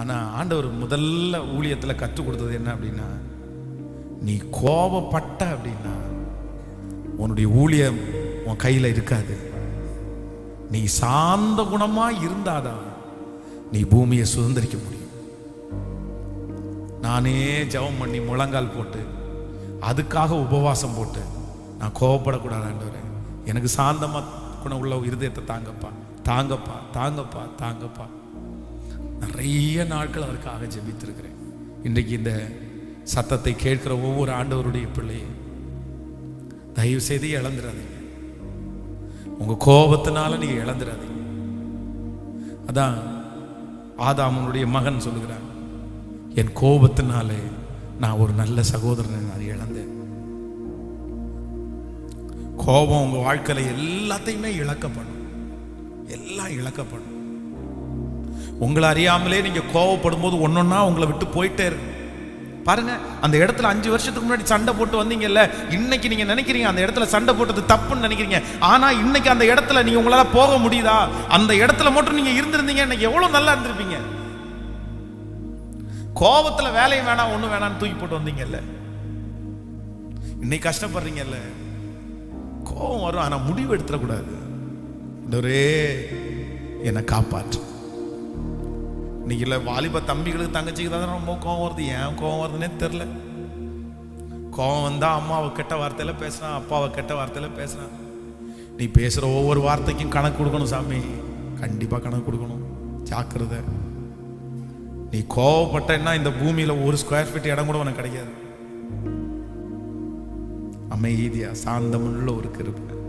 ஆனால் ஆண்டவர் முதல்ல ஊழியத்தில் கற்றுக் கொடுத்தது என்ன அப்படின்னா நீ கோபப்பட்ட அப்படின்னா உன்னுடைய ஊழியம் உன் கையில் இருக்காது. நீ சாந்த குணமாக இருந்தாதான் நீ பூமியை சுதந்திரிக்க முடியும். நானே ஜெபம் பண்ணி முழங்கால் போட்டு அதுக்காக உபவாசம் போட்டு நான் கோவப்படக்கூடாது எனக்கு சாந்தமாக குணம் உள்ள இருதயத்தை தாங்கப்பா தாங்கப்பா தாங்கப்பா தாங்கப்பா. நிறைய நாட்கள் அதற்காக ஜெபித்திருக்கிறேன். இன்றைக்கு இந்த சத்தத்தை கேட்கிற ஒவ்வொரு ஆண்டவருடைய பிள்ளையை தயவு செய்து இழந்துடாதீங்க உங்க கோபத்தினால நீங்கள் இழந்துடாதீங்க அதான் ஆதாமனுடைய மகன் சொல்லுகிறான் என் கோபத்தினாலே நான் ஒரு நல்ல சகோதரனை நான் இழந்தேன். கோபம் உங்க வாழ்க்கையில எல்லாத்தையுமே இழக்கப்படும். எல்லாம் இழக்கப்படும். உங்களை அறியாமலே நீங்கள் கோவப்படும் போது ஒன்றொன்னா உங்களை விட்டு போயிட்டே இருக்கு. பாருங்க அந்த இடத்துல அஞ்சு வருஷத்துக்கு முன்னாடி சண்டை போட்டு வந்தீங்கல்ல இன்னைக்கு நீங்க நினைக்கிறீங்க அந்த இடத்துல சண்டை போட்டது தப்புன்னு நினைக்கிறீங்க. ஆனா இன்னைக்கு அந்த இடத்துல நீங்க உங்களால போக முடியுதா? அந்த இடத்துல மட்டும் நீங்க இருந்திருந்தீங்க இன்னைக்கு எவ்வளவு நல்லா இருந்திருப்பீங்க? கோபத்துல வேலையும் வேணாம் ஒண்ணு வேணாம்னு தூக்கி போட்டு வந்தீங்கல்ல. இன்னைக்கு கஷ்டப்படுறீங்கல்ல. கோபம் வரும் ஆனா முடிவு எடுத்துடக்கூடாது. ஒரே என்னை காப்பாற்று. இன்னைக்கு இல்லை வாலிப தம்பிகளுக்கு தங்கச்சிக்கு தான் ரொம்ப கோவம் வருது? ஏன் கோவம் வருதுன்னே தெரில கோவம் வந்தால் அம்மாவை கெட்ட வார்த்தையில் பேசுகிறான் அப்பாவை கெட்ட வார்த்தையில் பேசுகிறான் நீ பேசுகிற ஒவ்வொரு வார்த்தைக்கும் கணக்கு கொடுக்கணும் சாமி. கண்டிப்பாக கணக்கு கொடுக்கணும். ஜாக்கிரதை. நீ கோவப்பட்டன்னா இந்த பூமியில் ஒரு ஸ்கொயர் ஃபீட் இடம் கூட உனக்கு கிடைக்காது. அமைதியாக சாந்தமுள்ள ஒரு கிருப்பு